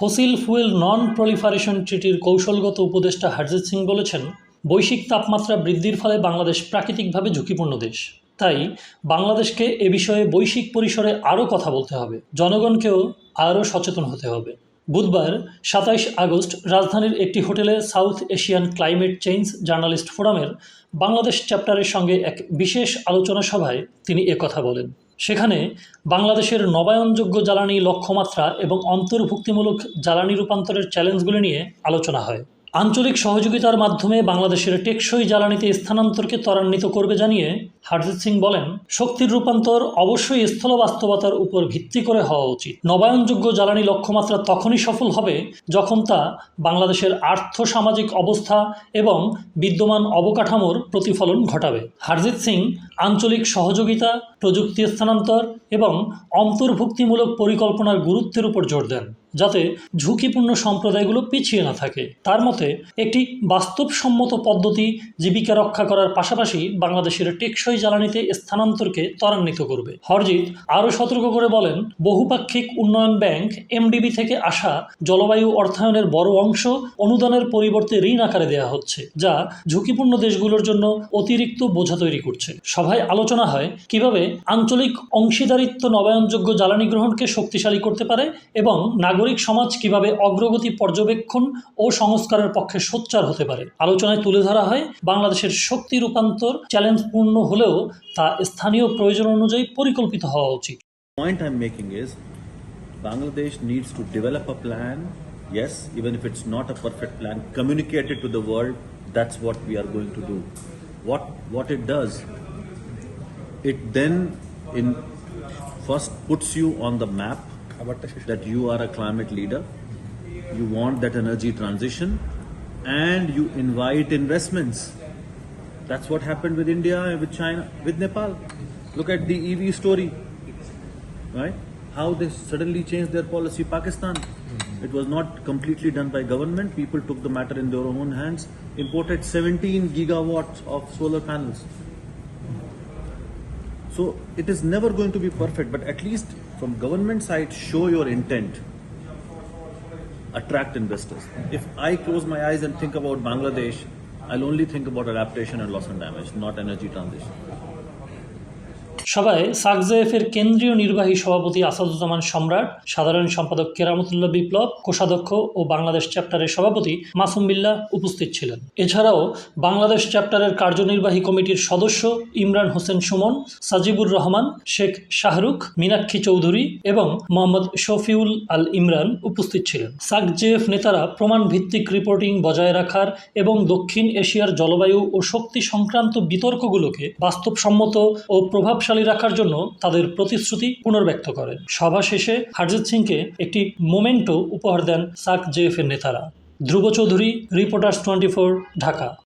Fossil fuel non proliferation ট্রিটির কৌশলগত উপদেষ্টা হারজিৎ সিং বলেছেন, বৈশ্বিক তাপমাত্রা বৃদ্ধির ফলে বাংলাদেশ প্রাকৃতিকভাবে ঝুঁকিপূর্ণ দেশ। তাই বাংলাদেশকে এ বিষয়ে বৈশ্বিক পরিসরে আরও কথা বলতে হবে। জনগণকেও আরও সচেতন হতে হবে। বুধবার সাতাইশ আগস্ট রাজধানীর একটি হোটেলে South Asian climate change journalist ফোরামের বাংলাদেশ চ্যাপ্টারের সঙ্গে এক বিশেষ আলোচনা সভায় তিনি একথা বলেন। সেখানে বাংলাদেশের নবায়নযোগ্য জ্বালানি লক্ষ্যমাত্রা এবং অন্তর্ভুক্তিমূলক জ্বালানি রূপান্তরের চ্যালেঞ্জগুলি নিয়ে আলোচনা হয়। আঞ্চলিক সহযোগিতার মাধ্যমে বাংলাদেশের টেকসই জ্বালানিতে স্থানান্তরকে ত্বরান্বিত করবে জানিয়ে হারজিৎ সিং বলেন, শক্তির রূপান্তর অবশ্যই স্থল বাস্তবতার উপর ভিত্তি করে হওয়া উচিত। নবায়নযোগ্য জ্বালানি লক্ষ্যমাত্রা তখনই সফল হবে যখন তা বাংলাদেশের আর্থ সামাজিক অবস্থা এবং বিদ্যমান অবকাঠামোর প্রতিফলন ঘটাবে। হারজিৎ সিং আঞ্চলিক সহযোগিতা, প্রযুক্তি স্থানান্তর এবং অন্তর্ভুক্তিমূলক পরিকল্পনার গুরুত্বের উপর জোর দেন। যাতে ঝুঁকিপূর্ণ সম্প্রদায়গুলো পিছিয়ে না থাকে। তার মতে, একটি বাস্তবসম্মত পদ্ধতি জীবিকা রক্ষা করার পাশাপাশি বাংলাদেশের টেকসই জ্বালানিতে স্থানান্তরকে ত্বরান্বিত করবে। হরজিৎ আরও সতর্ক করে বলেন, বহুপাক্ষিক উন্নয়ন ব্যাংক এমডিবি থেকে আসা জলবায়ু অর্থায়নের বড় অংশ অনুদানের পরিবর্তে ঋণ আকারে দেওয়া হচ্ছে, যা ঝুঁকিপূর্ণ দেশগুলোর জন্য অতিরিক্ত বোঝা তৈরি করছে। সভায় আলোচনা হয় কীভাবে আঞ্চলিক অংশীদারিত্ব নবায়নযোগ্য জ্বালানি গ্রহণকে শক্তিশালী করতে পারে এবং নাগরিক সমাজ কীভাবে অগ্রগতি পর্যবেক্ষণ ও সংস্কারের পক্ষে সোচ্চার হতে পারে? আলোচনায় তুলে ধরা হয়, বাংলাদেশের শক্তি রূপান্তর চ্যালেঞ্জ পূর্ণ হলেও তা স্থানীয় প্রয়োজন অনুযায়ী পরিকল্পিত হওয়া উচিত। Point I am making is Bangladesh needs to develop a plan yes even if it's not a perfect plan communicated to the world that's what we are going to do what what it does it then in first puts you on the map that you are a climate leader. You want that energy transition, and you invite investments. That's what happened with India, with China, with Nepal. Look at the EV story right? How they suddenly changed their policy. Pakistan, mm-hmm. it was not completely done by government. People took the matter in their own hands, imported 17 gigawatts of solar panels. So it is never going to be perfect, but at least from government side, show your intent. Attract investors. If I close my eyes and think about Bangladesh, I'll only think about adaptation and loss and damage, not energy transition. সভায় সাকজেএফের কেন্দ্রীয় নির্বাহী সভাপতি আসাদুজ্জামান সম্রাট, সাধারণ সম্পাদক কেরামতুল্লাহ বিপ্লব, কোষাধ্যক্ষ ও বাংলাদেশ চ্যাপ্টারের সভাপতি মাসুম বিল্লাহ উপস্থিত ছিলেন। এছাড়াও বাংলাদেশ চ্যাপ্টারের কার্যনির্বাহী কমিটির সদস্য ইমরান হোসেন সুমন, সাজিবুর রহমান, শেখ শাহরুখ, মীনাক্ষী চৌধুরী এবং মোহাম্মদ শফিউল আল ইমরান উপস্থিত ছিলেন। সাকজেএফ নেতারা প্রমাণ ভিত্তিক রিপোর্টিং বজায় রাখার এবং দক্ষিণ এশিয়ার জলবায়ু ও শক্তি সংক্রান্ত বিতর্কগুলোকে বাস্তবসম্মত ও প্রভাবশালী রাখার জন্য তাদের প্রতিশ্রুতি পুনর্ব্যক্ত করেন। সভা শেষে হারজিৎ সিংকে একটি মোমেন্টো উপহার দেন সাক জেএফের নেতারা। Dhruba Chowdhury, reporters twenty Dhaka.